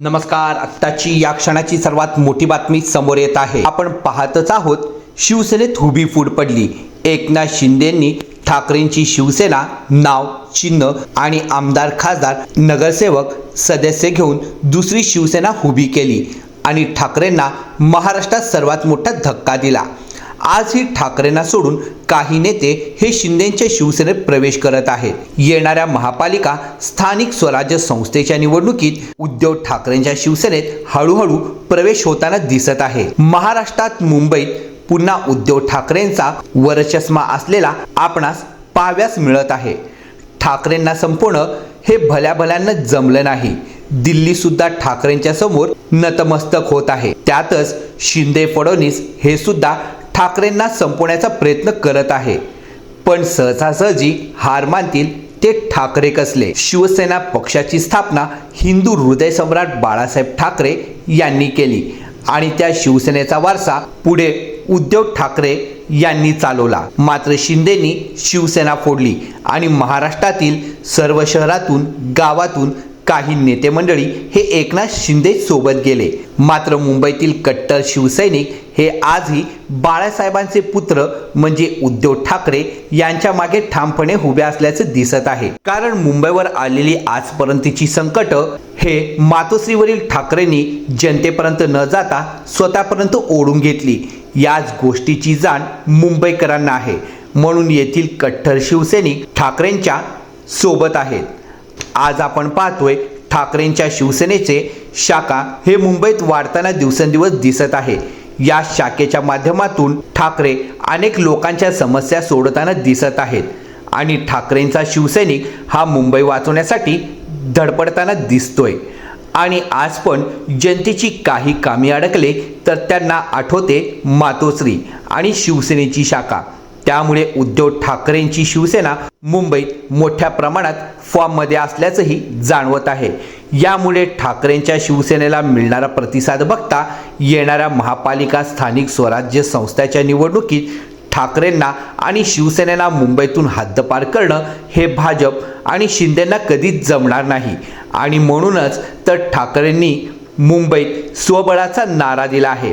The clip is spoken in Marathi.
नमस्कार आत्ताची या क्षणाची सर्वात मोठी बातमी समोर येत आहे. आपण पाहतच आहोत शिवसेनेत हुबी फूट पडली. एकनाथ शिंदेंनी ठाकरेंची शिवसेना नाव चिन्ह आणि आमदार खासदार नगरसेवक सदस्य घेऊन दुसरी शिवसेना हुबी केली आणि ठाकरेंना महाराष्ट्रात सर्वात मोठा धक्का दिला. आजही ठाकरेंना सोडून काही नेते हे शिंदेच्या शिवसेनेत प्रवेश करत आहेत. येणाऱ्या महापालिका स्थानिक स्वराज्य संस्थेच्या निवडणुकीत उद्धव ठाकरेंच्या शिवसेनेत हळूहळू प्रवेश होताना दिसत आहे. महाराष्ट्रात मुंबईत पुन्हा उद्धव ठाकरेंचा वरचष्मा असलेला आपणास पाहाव्यास मिळत आहे. ठाकरेंना संपवणं हे भल्या भल्यांना जमलं नाही. दिल्ली सुद्धा ठाकरेंच्या समोर नतमस्तक होत आहे. त्यातच शिंदे फडणवीस हे सुद्धा ठाकरेंना संपवण्याचा प्रयत्न करत आहे. पण सहजासहजी हार मानतील ते ठाकरे कसले? शिवसेना पक्षाची स्थापना हिंदू हृदय सम्राट बाळासाहेब ठाकरे यांनी केली आणि त्या शिवसेनेचा वारसा पुढे उद्धव ठाकरे यांनी चालवला. मात्र शिंदेनी शिवसेना फोडली आणि महाराष्ट्रातील सर्व शहरातून गावातून काही नेते मंडळी हे एकनाथ शिंदे सोबत गेले. मात्र मुंबईतील कट्टर शिवसैनिक हे आजही बाळासाहेबांचे पुत्र म्हणजे उद्धव ठाकरे यांच्या मागे ठामपणे उभे असल्याचं दिसत आहे. कारण मुंबईवर आलेली आजपर्यंतची संकट हे मातोश्रीवरील ठाकरेंनी जनतेपर्यंत न जाता स्वतःपर्यंत ओढून घेतली. याच गोष्टीची जाण मुंबईकरांना आहे. म्हणून येथील कट्टर शिवसैनिक ठाकरेंच्या सोबत आहेत. आज आपण पाहतोय ठाकरेंच्या शिवसेनेचे शाखा हे मुंबईत वाढताना दिवसेंदिवस दिसत आहे. या शाखेच्या माध्यमातून ठाकरे अनेक लोकांच्या समस्या सोडताना दिसत आहेत. आणि ठाकरेंचा शिवसैनिक हा मुंबई वाचवण्यासाठी धडपडताना दिसतोय. आणि आज पण जनतेची काही कामी अडकले तर त्यांना आठवते मातोश्री आणि शिवसेनेची शाखा. त्यामुळे उद्धव ठाकरेंची शिवसेना मुंबईत मोठ्या प्रमाणात फॉर्ममध्ये असल्याचंही जाणवत आहे. यामुळे ठाकरेंच्या शिवसेनेला मिळणारा प्रतिसाद बघता येणाऱ्या महापालिका स्थानिक स्वराज्य संस्थाच्या निवडणुकीत ठाकरेंना आणि शिवसेनेला मुंबईतून हद्दपार करणं हे भाजप आणि शिंदेंना कधीच जमणार नाही. आणि म्हणूनच तर ठाकरेंनी मुंबईत स्वबळाचा नारा दिला आहे.